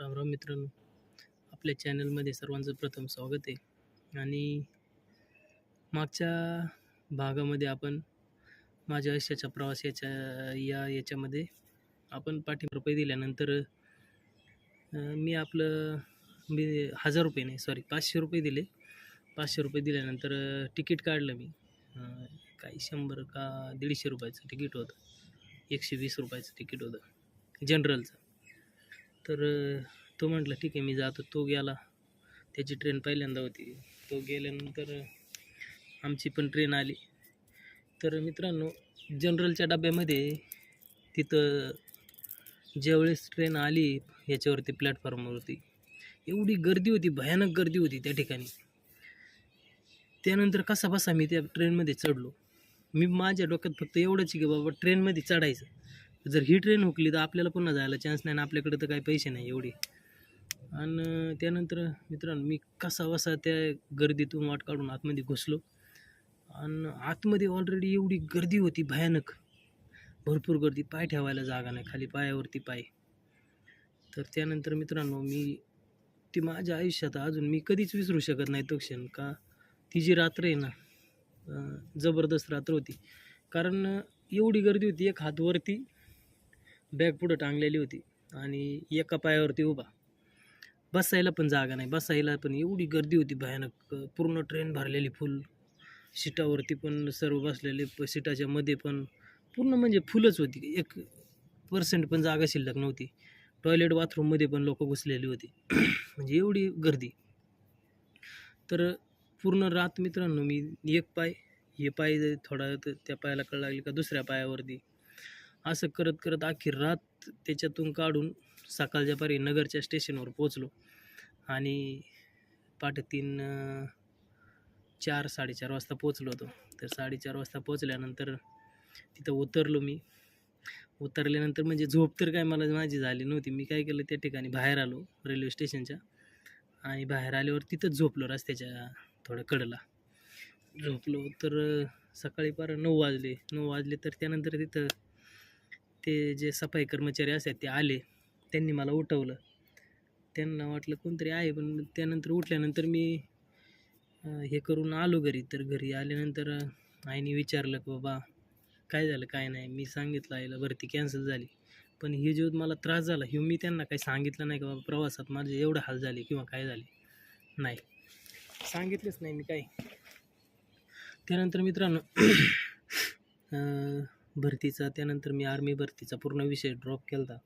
राम राम मित्रांनो आपल्या चॅनलमध्ये सर्वांचं प्रथम स्वागत आहे. आणि मागच्या भागामध्ये आपण माझ्या आयुष्याचा प्रवास याच्या या याच्यामध्ये आपण पाठी रुपये दिल्यानंतर मी आपलं मी हजार रुपये नाही सॉरी पाचशे रुपये दिले. पाचशे रुपये दिल्यानंतर तिकीट काढलं मी. काही शंभर का दीडशे रुपयाचं तिकीट होतं. एकशे वीस रुपयाचं तिकीट होतं. जनरलचं. तर तो म्हटला ठीक आहे मी जातो. तो गेला. त्याची ट्रेन पहिल्यांदा होती. तो गेल्यानंतर आमची पण ट्रेन आली. तर मित्रांनो जनरलच्या डब्यामध्ये तिथं ज्यावेळेस ट्रेन आली याच्यावरती प्लॅटफॉर्मवरती एवढी गर्दी होती भयानक गर्दी होती त्या ठिकाणी. त्यानंतर कसा बसा मी त्या ट्रेनमध्ये चढलो. मी माझ्या डोक्यात फक्त एवढंच की बाबा ट्रेनमध्ये चढायचं. जर ही ट्रेन हुकली तर आपल्याला पुन्हा जायला चान्स नाही आणि आपल्याकडे तर काही पैसे नाही एवढे. आणि त्यानंतर मित्रांनो मी कसा वसा त्या गर्दीतून वाट काढून आतमध्ये घुसलो. आणि आतमध्ये ऑलरेडी एवढी गर्दी होती भयानक. भरपूर गर्दी. पाय ठेवायला जागा नाही. खाली पायावरती पाय. तर त्यानंतर मित्रांनो मी ती माझ्या आयुष्यात अजून मी कधीच विसरू शकत नाही तो क्षण. का? ती जी रात्र आहे ना जबरदस्त रात्र होती. कारण एवढी गर्दी होती एक हात वरती बॅग पुढं टांगलेली होती आणि एका पायावरती उभा. बसायला पण जागा नाही. बसायला पण एवढी गर्दी होती भयानक. पूर्ण ट्रेन भरलेली फुल सीटावरती पण सर्व बसलेले प सीटाच्या मध्ये पण पूर्ण म्हणजे फुलच होती. एक पर्सेंट पण जागा शिल्लक नव्हती. टॉयलेट बाथरूममध्ये पण लोक घुसलेली होती. म्हणजे एवढी गर्दी. तर पूर्ण रात मित्रांनो मी एक पाय हे पाय थोडा त्या पायाला कळ लागली का दुसऱ्या पायावरती. असं करत करत अख्खी रात त्याच्यातून काढून सकाळच्या पारी नगरच्या स्टेशनवर पोचलो आणि पाठ तीन चार साडेचार वाजता पोचलो होतो. तर साडेचार वाजता पोचल्यानंतर तिथं उतरलो मी. उतरल्यानंतर म्हणजे झोप तर काय मला माझी झाली नव्हती. मी काय केलं त्या ठिकाणी बाहेर आलो रेल्वे स्टेशनच्या. आणि बाहेर आल्यावर तिथंच झोपलो रस्त्याच्या थोड्या कडला. झोपलो तर सकाळी पार नऊ वाजले. नऊ वाजले तर त्यानंतर तिथं ते जे सफाई कर्मचारी असतात ते आले. त्यांनी मला उठवलं. त्यांना वाटलं कोणतरी आहे पण त्यानंतर उठल्यानंतर मी हे करून आलो घरी. तर घरी आल्यानंतर आईने विचारलं की बाबा काय झालं काय नाही? मी सांगितलं आईला भरती कॅन्सल झाली. पण हे जो मला त्रास झाला हे मी त्यांना काही सांगितलं नाही का बाबा प्रवासात माझे एवढं हाल झाले किंवा काय झाले. नाही. सांगितलंच नाही मी काही. त्यानंतर मित्रांनो भरतीचा त्यानंतर मी आर्मी भरतीचा पूर्ण विषय ड्रॉप केला होता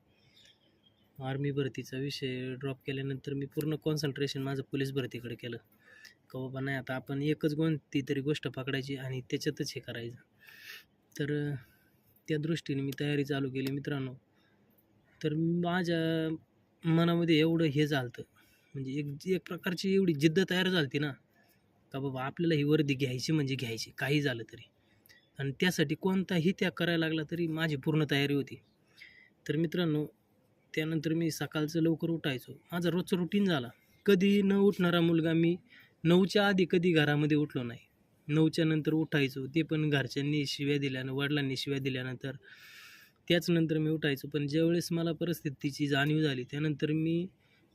आर्मी भरतीचा विषय ड्रॉप केल्यानंतर मी पूर्ण कॉन्सन्ट्रेशन माझं पोलीस भरतीकडे केलं. का बाबा नाही आता आपण एकच कोणती तरी गोष्ट पकडायची आणि त्याच्यातच हे करायचं. तर त्या दृष्टीने मी तयारी चालू केली मित्रांनो. तर माझ्या मनामध्ये एवढं हे झालं म्हणजे एक एक प्रकारची एवढी जिद्द तयार झाली ना. का बाबा आपल्याला ही वर्दी घ्यायची म्हणजे घ्यायची. काही झालं तरी. आणि त्यासाठी कोणताही त्याग करायला लागला तरी माझी पूर्ण तयारी होती. तर मित्रांनो त्यानंतर मी सकाळचं लवकर उठायचो. माझा रोजचं रुटीन झाला. कधीही न उठणारा मुलगा मी नऊच्या आधी कधी घरामध्ये उठलो नाही. नऊच्या नंतर उठायचो. ते पण घरच्यांनी शिव्या दिल्यानं वडिलांनी शिव्या दिल्यानंतर त्याचनंतर मी उठायचो. पण ज्यावेळेस मला परिस्थितीची जाणीव झाली त्यानंतर मी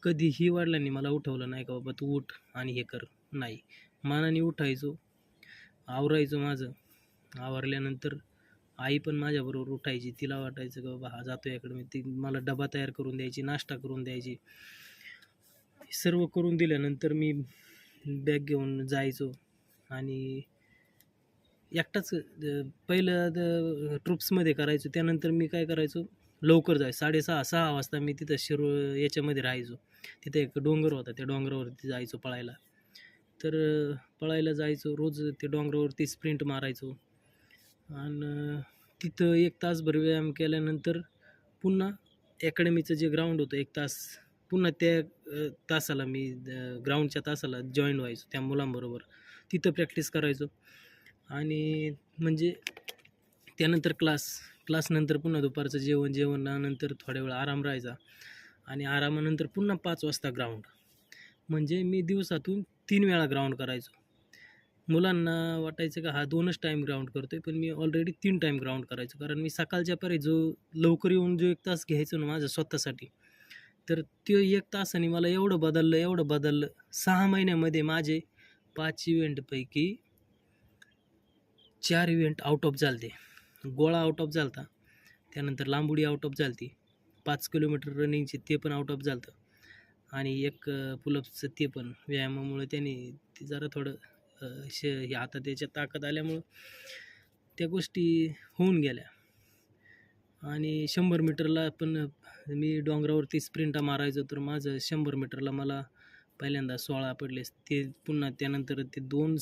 कधीही वडिलांनी मला उठवलं नाही का बाबा तू उठ आणि हे कर. नाही. मानाने उठायचो आवरायचो माझं. आवरल्यानंतर आई पण माझ्याबरोबर उठायची. तिला वाटायचं की बाबा हा जातो याकडे. मी ती मला डबा तयार करून द्यायची नाश्ता करून द्यायची. सर्व करून दिल्यानंतर मी बॅग घेऊन जायचो आणि एकटाच पहिलं ट्रुप्समध्ये करायचो. त्यानंतर मी काय करायचो? लवकर जाय साडेसहा सहा वाजता मी तिथं शिरो याच्यामध्ये राहायचो. तिथं एक डोंगर होता त्या डोंगरावरती जायचो पळायला. तर पळायला जायचो. रोज ते डोंगरावरती स्प्रिंट मारायचो. आणि तिथं एक तासभर व्यायाम केल्यानंतर पुन्हा अकॅडमीचं जे ग्राउंड होतं एक तास पुन्हा त्या तासाला मी ग्राउंडच्या तासाला जॉईन व्हायचो त्या मुलांबरोबर. तिथं प्रॅक्टिस करायचो. आणि म्हणजे त्यानंतर क्लास क्लासनंतर पुन्हा दुपारचं जेवण जेवणानंतर थोड्या वेळ आराम राहायचा. आणि आरामानंतर पुन्हा पाच वाजता ग्राउंड म्हणजे मी दिवसातून तीन वेळा ग्राउंड करायचो. मुलांना वाटायचं का हा दोनच टाईम ग्राउंड करतो आहे पण मी ऑलरेडी तीन टाईम ग्राउंड करायचो. कारण मी सकाळच्या परी जो लवकर येऊन जो एक तास घ्यायचो ना माझं स्वतःसाठी तर तो एक तासाने मला एवढं बदललं एवढं बदललं. सहा महिन्यामध्ये माझे पाच इव्हेंटपैकी चार इव्हेंट आउट ऑफ झालते. गोळा आउट ऑफ झालता. त्यानंतर लांबुडी आउट ऑफ झालती. पाच किलोमीटर रनिंगचे ते पण आउट ऑफ झालतं. आणि एक पुलअपचं ते पण व्यायामामुळे त्याने ते जरा थोडं श हे आता त्याच्या ताकद आल्यामुळं त्या गोष्टी होऊन गेल्या. आणि शंभर मीटरला पण मी डोंगरावरती स्प्रिंटा मारायचो तर माझं शंभर मीटरला मला पहिल्यांदा सोळा पडले. ते पुन्हा त्यानंतर ते दोन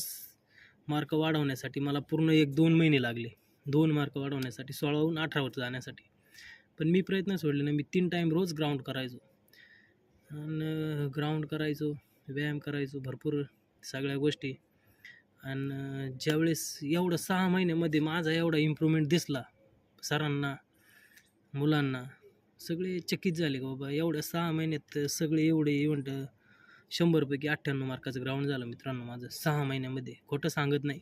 मार्क वाढवण्यासाठी मला पूर्ण एक दोन महिने लागले. दोन मार्क वाढवण्यासाठी सोळाहून अठरावर जाण्यासाठी. पण मी प्रयत्न सोडले ना मी तीन टाईम रोज ग्राउंड करायचो. आणि ग्राउंड करायचो व्यायाम करायचो भरपूर सगळ्या गोष्टी. आणि ज्यावेळेस एवढं सहा महिन्यामध्ये माझा एवढा इम्प्रूव्हमेंट दिसला सरांना मुलांना सगळे चकित झाले का बाबा एवढ्या सहा महिन्यात सगळे एवढे इव्हेंट शंभरपैकी अठ्ठ्याण्णव मार्काचं ग्राउंड झालं मित्रांनो माझं सहा महिन्यामध्ये. खोटं सांगत नाही.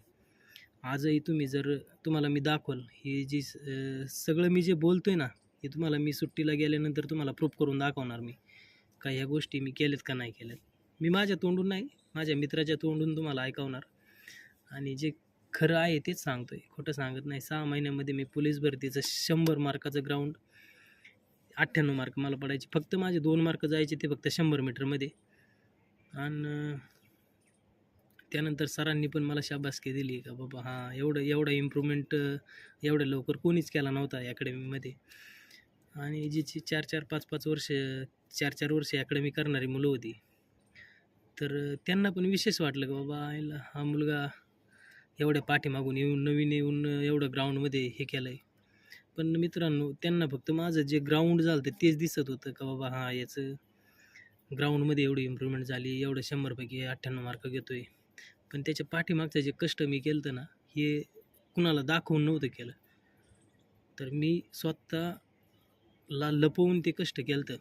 आजही तुम्ही जर तुम्हाला मी दाखवल ही जी स- सगळं मी जे बोलतो आहे ना हे तुम्हाला मी सुट्टीला गेल्यानंतर तुम्हाला प्रूफ करून दाखवणार मी. का ह्या गोष्टी मी केल्यात का नाही केल्यात? मी माझ्या तोंडून नाही माझ्या मित्राच्या तोंडून तुम्हाला ऐकवणार. आणि जे खरं आहे तेच सांगतो आहे खोटं सांगत नाही. सहा महिन्यामध्ये मी पोलीस भरतीचं शंभर मार्काचं ग्राउंड अठ्ठ्याण्णव मार्क मला पडायचे. फक्त माझे दोन मार्क जायचे ते फक्त शंभर मीटरमध्ये. आणि त्यानंतर सरांनी पण मला शाबासकी दिली का बाबा हां एवढं एवढं इम्प्रूव्हमेंट एवढं लवकर कोणीच केला नव्हता अकॅडमीमध्ये आणि जी चार चार पाच पाच वर्ष चार चार वर्ष अकॅडमी करणारी मुलं होती. तर त्यांना पण विशेष वाटलं का बाबा याला हा मुलगा एवढ्या पाठीमागून येऊन नवीन येऊन एवढं ग्राउंडमध्ये हे केलं आहे पण मित्रांनो त्यांना फक्त माझं जे ग्राउंड झालं ते तेच दिसत होतं का बाबा हां याचं ग्राउंडमध्ये एवढी इम्प्रूव्हमेंट झाली एवढं शंभरपैकी अठ्ठ्याण्णव मार्क घेतो आहे पण त्याच्या पाठीमागचं जे कष्ट मी केलं होतं ना हे कुणाला दाखवून नव्हतं केलं. तर मी स्वतः ला लपवून ते कष्ट केलं तर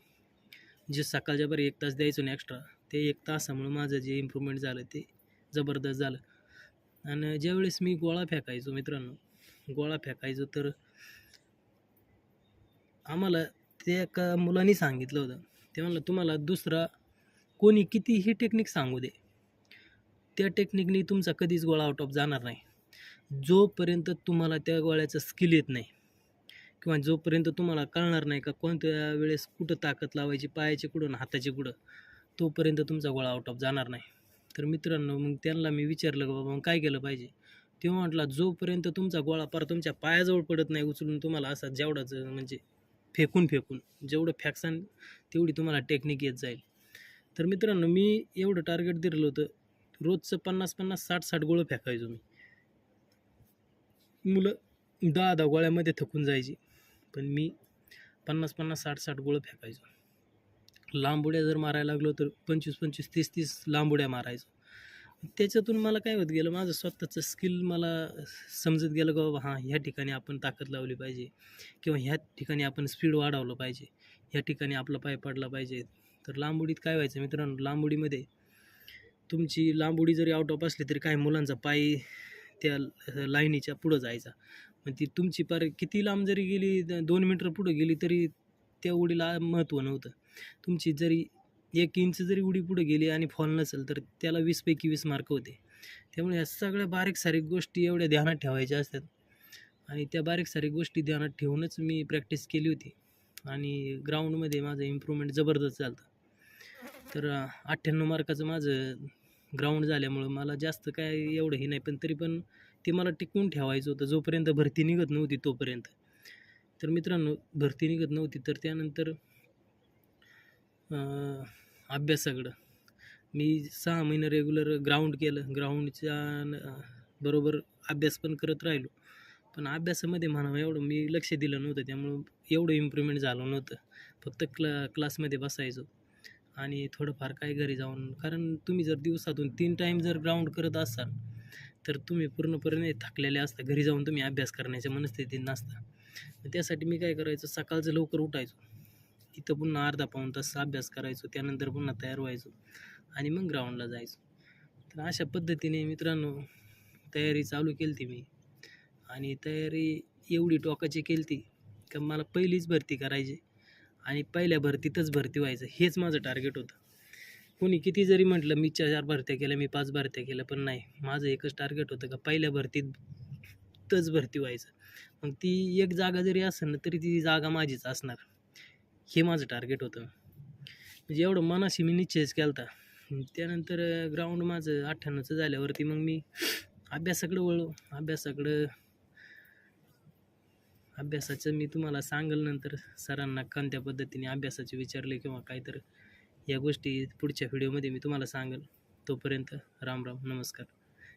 जे सकाळच्या बरं एक तास द्यायचो ना एक्स्ट्रा ते एक तासामुळं माझं जे इम्प्रूव्हमेंट झालं ते जबरदस्त झालं. आणि ज्यावेळेस मी गोळा फेकायचो मित्रांनो गोळा फेकायचो तर आम्हाला त्या एका मुलांनी सांगितलं होतं. ते म्हणलं तुम्हाला दुसरा कोणी कितीही टेक्निक सांगू दे. त्या टेक्निकनी तुमचा कधीच गोळा आउट ऑफ जाणार नाही. जोपर्यंत तुम्हाला त्या गोळ्याचं स्किल येत नाही किंवा जोपर्यंत तुम्हाला कळणार नाही का कोणत्या वेळेस कुठं ताकद लावायची पायाची कुठं आणि हाताची कुठं तोपर्यंत तुमचा गोळा आउट ऑफ जाणार नाही. तर मित्रांनो मग त्यांना मी विचारलं का बाबा मग काय केलं पाहिजे? तेव्हा म्हटलं जोपर्यंत तुमचा गोळा पार तुमच्या पायाजवळ पडत नाही उचलून तुम्हाला असा जेवढाच म्हणजे फेकून फेकून जेवढं फॅक्सान तेवढी तुम्हाला टेक्निक येत जाईल. तर मित्रांनो मी एवढं टार्गेट दिलेलं होतं रोजचं पन्नास पन्नास साठ साठ गोळं फेकायचो मी. मुलं दहा दहा गोळ्यामध्ये थकून जायची पण मी पन्नास पन्नास साठ साठ गोळं फेकायचो. लांब उड्या जर मारायला लागलो तर पंचवीस पंचवीस तीस तीस लांब उड्या मारायचो. त्याच्यातून मला काय होत गेलं माझं स्वतःचं स्किल मला समजत गेलं का बाबा हां ह्या ठिकाणी आपण ताकद लावली पाहिजे किंवा ह्या ठिकाणी आपण स्पीड वाढवलं पाहिजे ह्या ठिकाणी आपला पाय पडला पाहिजे. तर लांब उडीत काय व्हायचं मित्रांनो लांब उडीमध्ये तुमची लांब उडी जरी आउट ऑफ असली तरी काही मुलांचा पाय त्या लाईनीच्या पुढं जायचा. मग ती तुमची पार किती लांब जरी गेली द- दोन मीटर पुढं गेली तरी त्या उडीला महत्त्व नव्हतं. तुमची जरी एक इंच जरी उडी पुढे गेली आणि फॉल नसेल तर त्याला वीसपैकी वीस मार्क होते. त्यामुळे ह्या सगळ्या बारीक सारीक गोष्टी एवढ्या ध्यानात ठेवायच्या असतात. आणि त्या बारीक सारीक गोष्टी ध्यानात ठेवूनच मी प्रॅक्टिस केली होती. आणि ग्राउंडमध्ये माझं इम्प्रूव्हमेंट जबरदस्त झालं. तर अठ्ठ्याण्णव मार्काचं माझं ग्राउंड झाल्यामुळं मला जास्त काय एवढं हे नाही पण तरी पण ते मला टिकवून ठेवायचं होतं जोपर्यंत भरती निघत नव्हती तोपर्यंत. तर मित्रांनो भरती निघत नव्हती तर त्यानंतर अभ्यासाकडं. मी सहा महिने रेग्युलर ग्राउंड केलं. ग्राउंडच्या न- बरोबर अभ्यास पण करत राहिलो. पण अभ्यासामध्ये म्हणावं एवढं मी लक्ष दिलं नव्हतं. त्यामुळं एवढं इम्प्रूव्हमेंट झालं नव्हतं. फक्त क्ला क्लासमध्ये बसायचो. आणि थोडंफार काय घरी जाऊन कारण तुम्ही जर दिवसातून तीन टाईम जर ग्राउंड करत असाल तर तुम्ही पूर्णपणे थकलेले असता. घरी जाऊन तुम्ही अभ्यास करण्याच्या मनस्थितीत नसता. त्यासाठी मी काय करायचो? सकाळचं लवकर उठायचो. इथं पुन्हा अर्धा पाऊण तास अभ्यास करायचो. त्यानंतर पुन्हा तयार व्हायचो आणि मग ग्राउंडला जायचो. तर अशा पद्धतीने मित्रांनो तयारी चालू केली ती मी. आणि तयारी एवढी टोकाची केली ती का मला पहिलीच भरती करायची आणि पहिल्या भरतीतच भरती व्हायचं. हेच माझं टार्गेट होतं. कोणी किती जरी म्हटलं मी चार भरत्या केल्या मी पाच भरत्या केल्या पण नाही. माझं एकच टार्गेट होतं का पहिल्या भरतीतच भरती व्हायचं. मग ती एक जागा जरी असेल ना तरी ती जागा माझीच असणार. हे माझं टार्गेट होतं. म्हणजे एवढं मनाशी मी निश्चयच केला होता त्यानंतर ग्राउंड माझं अठ्ठ्याण्णवचं झाल्यावरती मग मी अभ्यासाकडं वळलो. अभ्यासाकडं अभ्यासाचं मी तुम्हाला सांगेल नंतर सरांना कोणत्या पद्धतीने अभ्यासाचे विचारले किंवा काय तर या गोष्टी पुढच्या व्हिडिओमध्ये मी तुम्हाला सांगेल. तोपर्यंत राम राम नमस्कार.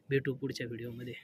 भेटू पुढच्या व्हिडिओमध्ये